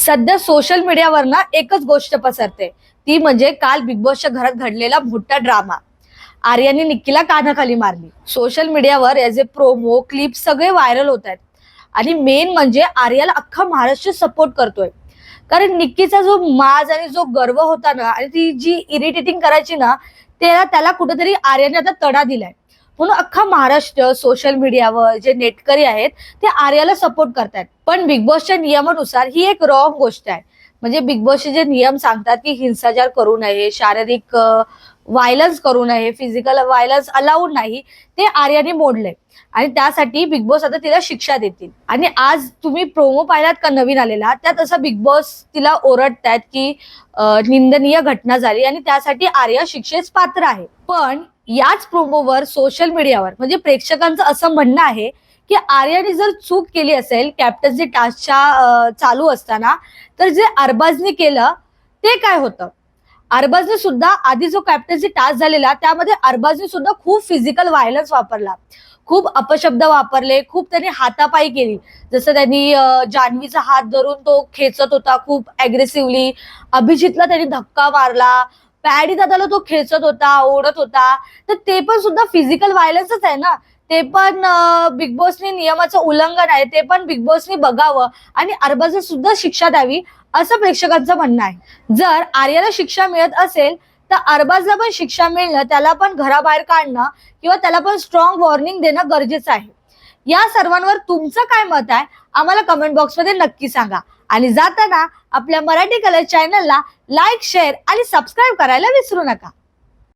सध्या सोशल मीडियावर ना एकच गोष्ट पसरते. ती म्हणजे काल बिग बॉसच्या घरात घडलेला मोठा ड्रामा आर्याने निक्कीला कानाखाली मारली. सोशल मीडियावर याचे प्रोमो क्लिप सगळे व्हायरल होत आहेत. आणि मेन म्हणजे आर्याला अख्खा महाराष्ट्र सपोर्ट करतोय. कारण निक्कीचा जो माज आणि जो गर्व होता ना आणि ती जी इरिटेटिंग करायची ना त्याला त्याला कुठेतरी आर्याने आता तडा दिलाय. म्हणून अख्खा महाराष्ट्र सोशल मीडियावर जे नेटकरी आहेत ते आर्याला सपोर्ट करतात पण बिग बॉसच्या नियमानुसार ही एक रॉंग गोष्ट आहे. म्हणजे बिग बॉसचे जे नियम सांगतात की हिंसाचार करू नये शारीरिक व्हायलन्स करू नये फिजिकल व्हायलन्स अलाउड नाही ते आर्याने मोडले. आणि त्यासाठी बिग बॉस आता तिला शिक्षा देतील. आणि आज तुम्ही प्रोमो पाहिलात का नवीन आलेला त्यात असं बिग बॉस तिला ओरडतायत की निंदनीय घटना झाली आणि त्यासाठी आर्या शिक्षेस पात्र आहे. पण याच प्रोमोवर सोशल मीडियावर म्हणजे प्रेक्षकांचं असं म्हणणं आहे की आर्याने जर चूक केली असेल कॅप्टन्सी टास्कच्या चालू असताना तर जे अरबाजने केलं ते काय होतं? अरबाजने सुद्धा आधी जो कॅप्टन्सी टास्क झालेला त्यामध्ये अरबाजने सुद्धा खूप फिजिकल व्हायलन्स वापरला. खूप अपशब्द वापरले खूप त्यांनी हातापायी केली. जसं त्यांनी जान्हवीचा हात धरून तो खेचत होता खूप अग्रेसिव्हली अभिजितला त्यांनी धक्का मारला. पॅडी दादाला तो खेचत होता ओढत होता. तर ते पण सुद्धा फिजिकल व्हायलन्सच आहे ना. ते पण बिग बॉसने नियमाचं उल्लंघन आहे. ते पण बिग बॉसने बघावं. आणि अरबाजला सुद्धा शिक्षा द्यावी असं प्रेक्षकांचं म्हणणं आहे. जर आर्याला शिक्षा मिळत असेल तर अरबाजला पण शिक्षा मिळणं त्याला पण घराबाहेर काढणं किंवा त्याला पण स्ट्रॉंग वॉर्निंग देणं गरजेचं आहे. या सर्वांवर तुमचं काय मत आहे आम्हाला कमेंट बॉक्समध्ये नक्की सांगा. आणि जाताना आपल्या मराठी कलर चॅनलला लाईक शेअर आणि सबस्क्राईब करायला विसरू नका.